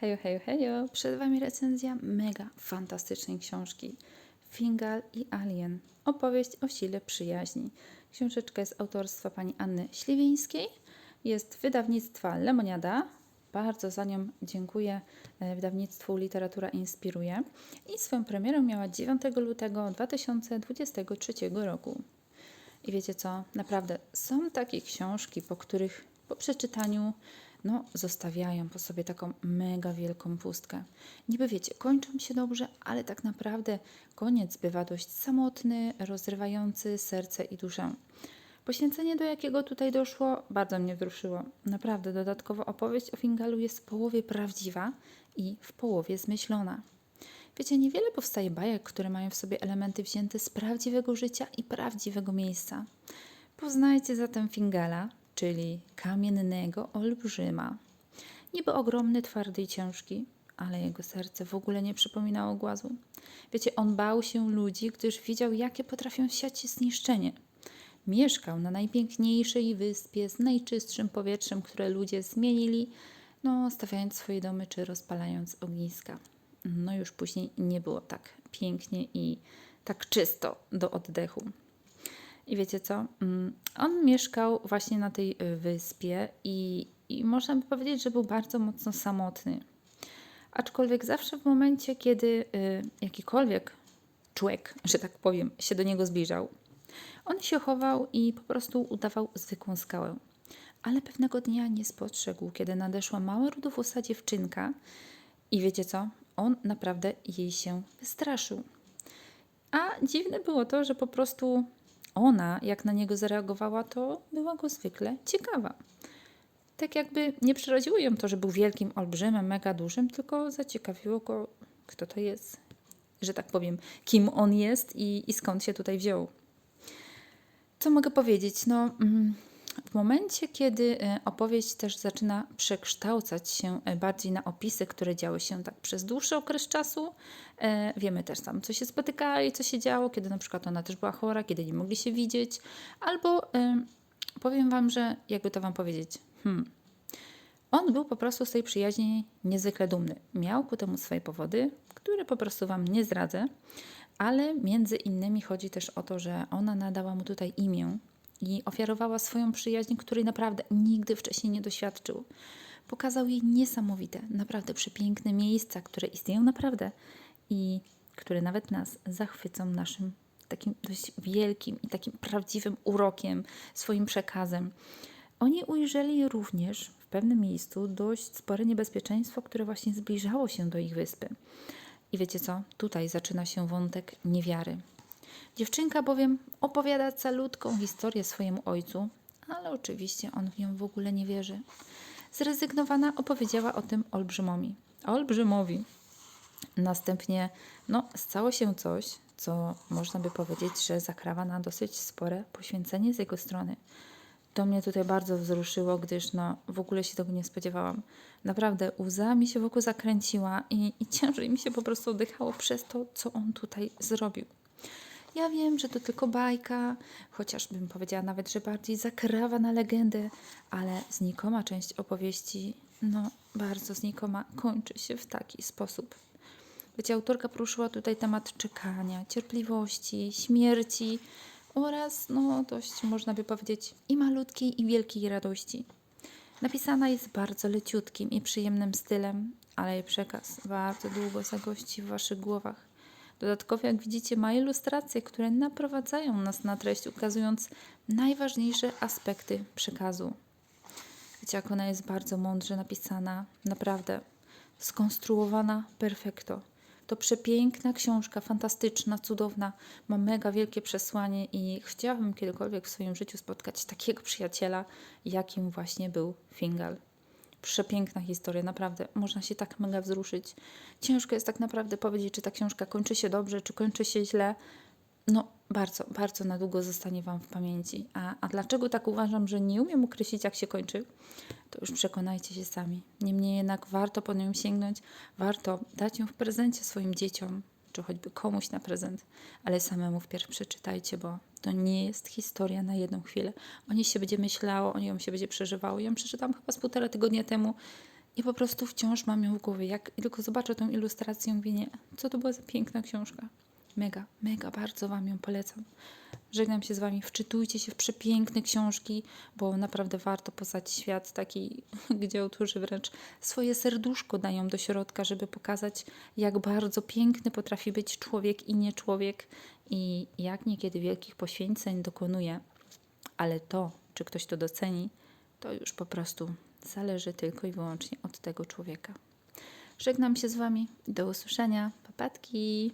Hejo, hejo, hejo. Przed Wami recenzja mega fantastycznej książki Fingal i Alien. Opowieść o sile przyjaźni. Książeczka jest autorstwa pani Anny Śliwińskiej. Jest wydawnictwa Lemoniada. Bardzo za nią dziękuję e, wydawnictwu Literatura Inspiruje. I swoją premierę miała 9 lutego 2023 roku. I wiecie co? Naprawdę są takie książki, po których po przeczytaniu no, zostawiają po sobie taką mega wielką pustkę. Niby wiecie, kończą się dobrze, ale tak naprawdę koniec bywa dość samotny, rozrywający serce i duszę. Poświęcenie, do jakiego tutaj doszło, bardzo mnie wzruszyło. Naprawdę, dodatkowo opowieść o Fingalu jest w połowie prawdziwa i w połowie zmyślona. Wiecie, niewiele powstaje bajek, które mają w sobie elementy wzięte z prawdziwego życia i prawdziwego miejsca. Poznajcie zatem Fingala, czyli kamiennego olbrzyma. Niby ogromny, twardy i ciężki, ale jego serce w ogóle nie przypominało głazu. Wiecie, on bał się ludzi, gdyż widział, jakie potrafią siać zniszczenie. Mieszkał na najpiękniejszej wyspie z najczystszym powietrzem, które ludzie zmienili, no, stawiając swoje domy czy rozpalając ogniska. No już później nie było tak pięknie i tak czysto do oddechu. I wiecie co? Mm, On mieszkał właśnie na tej y, wyspie i, i można by powiedzieć, że był bardzo mocno samotny. Aczkolwiek zawsze w momencie, kiedy y, jakikolwiek człowiek, że tak powiem, się do niego zbliżał, on się chował i po prostu udawał zwykłą skałę. Ale pewnego dnia nie spostrzegł, kiedy nadeszła mała rudowłosa dziewczynka i wiecie co? On naprawdę jej się wystraszył. A dziwne było to, że po prostu ona, jak na niego zareagowała, to była go zwykle ciekawa. Tak jakby nie przeraziło ją to, że był wielkim olbrzymem, mega dużym, tylko zaciekawiło go, kto to jest, że tak powiem, kim on jest i, i skąd się tutaj wziął. Co mogę powiedzieć? No, mm, w momencie, kiedy e, opowieść też zaczyna przekształcać się e, bardziej na opisy, które działy się tak przez dłuższy okres czasu, e, wiemy też tam, co się spotykali, co się działo, kiedy na przykład ona też była chora, kiedy nie mogli się widzieć, albo powiem Wam, że jakby to Wam powiedzieć, hmm, on był po prostu z tej przyjaźni niezwykle dumny. Miał ku temu swoje powody, które po prostu Wam nie zdradzę, ale między innymi chodzi też o to, że ona nadała mu tutaj imię i ofiarowała swoją przyjaźń, której naprawdę nigdy wcześniej nie doświadczył. Pokazał jej niesamowite, naprawdę przepiękne miejsca, które istnieją naprawdę i które nawet nas zachwycą naszym takim dość wielkim i takim prawdziwym urokiem, swoim przekazem. Oni ujrzeli również w pewnym miejscu dość spore niebezpieczeństwo, które właśnie zbliżało się do ich wyspy. I wiecie co? Tutaj zaczyna się wątek niewiary. Dziewczynka bowiem opowiada calutką historię swojemu ojcu, ale oczywiście on w nią w ogóle nie wierzy. Zrezygnowana opowiedziała o tym olbrzymowi. Olbrzymowi. Następnie no, stało się coś, co można by powiedzieć, że zakrawa na dosyć spore poświęcenie z jego strony. To mnie tutaj bardzo wzruszyło, gdyż no, w ogóle się tego nie spodziewałam. Naprawdę łza mi się wokół zakręciła i, i ciężej mi się po prostu oddychało przez to, co on tutaj zrobił. Ja wiem, że to tylko bajka, chociaż bym powiedziała nawet, że bardziej zakrawa na legendę, ale znikoma część opowieści, no bardzo znikoma, kończy się w taki sposób. Wiecie, autorka poruszyła tutaj temat czekania, cierpliwości, śmierci oraz, no dość można by powiedzieć, i malutkiej, i wielkiej radości. Napisana jest bardzo leciutkim i przyjemnym stylem, ale jej przekaz bardzo długo zagości w Waszych głowach. Dodatkowo, jak widzicie, ma ilustracje, które naprowadzają nas na treść, ukazując najważniejsze aspekty przekazu. Wiecie, jak ona jest bardzo mądrze napisana, naprawdę skonstruowana perfekto. To przepiękna książka, fantastyczna, cudowna, ma mega wielkie przesłanie i chciałabym kiedykolwiek w swoim życiu spotkać takiego przyjaciela, jakim właśnie był Fingal. Przepiękna historia, naprawdę. Można się tak mega wzruszyć. Ciężko jest tak naprawdę powiedzieć, czy ta książka kończy się dobrze, czy kończy się źle. No, bardzo, bardzo na długo zostanie Wam w pamięci. A, a dlaczego tak uważam, że nie umiem określić, jak się kończy? To już przekonajcie się sami. Niemniej jednak warto po nią sięgnąć, warto dać ją w prezencie swoim dzieciom, czy choćby komuś na prezent, ale samemu wpierw przeczytajcie, bo to nie jest historia na jedną chwilę. O niej się będzie myślało, o niej się będzie przeżywało. Ja ją przeczytałam chyba z półtora tygodnia temu I po prostu wciąż mam ją w głowie. Jak tylko zobaczę tą ilustrację, mówię, nie, co to była za piękna książka. Mega, mega, bardzo Wam ją polecam. Żegnam się z Wami. Wczytujcie się w przepiękne książki, bo naprawdę warto poznać świat taki, gdzie autorzy wręcz swoje serduszko dają do środka, żeby pokazać, jak bardzo piękny potrafi być człowiek i nie człowiek i jak niekiedy wielkich poświęceń dokonuje. Ale to, czy ktoś to doceni, to już po prostu zależy tylko i wyłącznie od tego człowieka. Żegnam się z Wami. Do usłyszenia. Papatki.